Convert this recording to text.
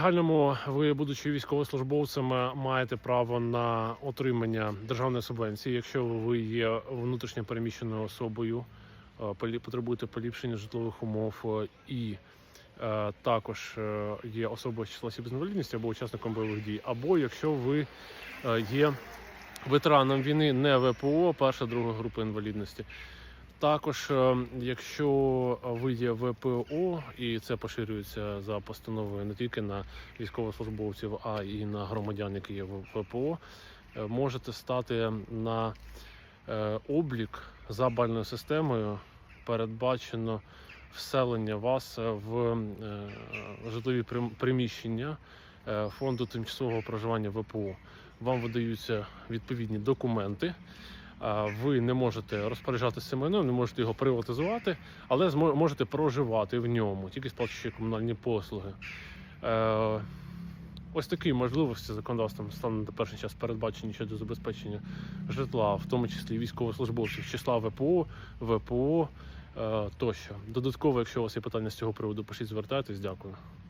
загальному, ви, будучи військовослужбовцем, маєте право на отримання державної субвенції, якщо ви є внутрішньо переміщеною особою, е, потребуєте поліпшення житлових умов е, і е, також е, є особою з числа осіб з інвалідністю або учасником бойових дій, або якщо ви е, є ветераном війни, не ВПО, перша, друга група інвалідності. Також, е, якщо ви є ВПО, і це поширюється за постановою не тільки на військовослужбовців, а і на громадян, які є в ВПО, е, можете стати на е, облік за бальною системою. Передбачено вселення вас в житлові прим- приміщення фонду тимчасового проживання ВПО. Вам видаються відповідні документи. Ви не можете розпоряджатися майном, не можете його приватизувати, але можете проживати в ньому, тільки сплачуючи комунальні послуги. Е, Ось такі можливості законодавством станом на перший час передбачені щодо забезпечення житла, в тому числі військовослужбовців числа ВПО, ВПО е, тощо. Додатково, якщо у вас є питання з цього приводу, пишіть, звертайтесь. Дякую.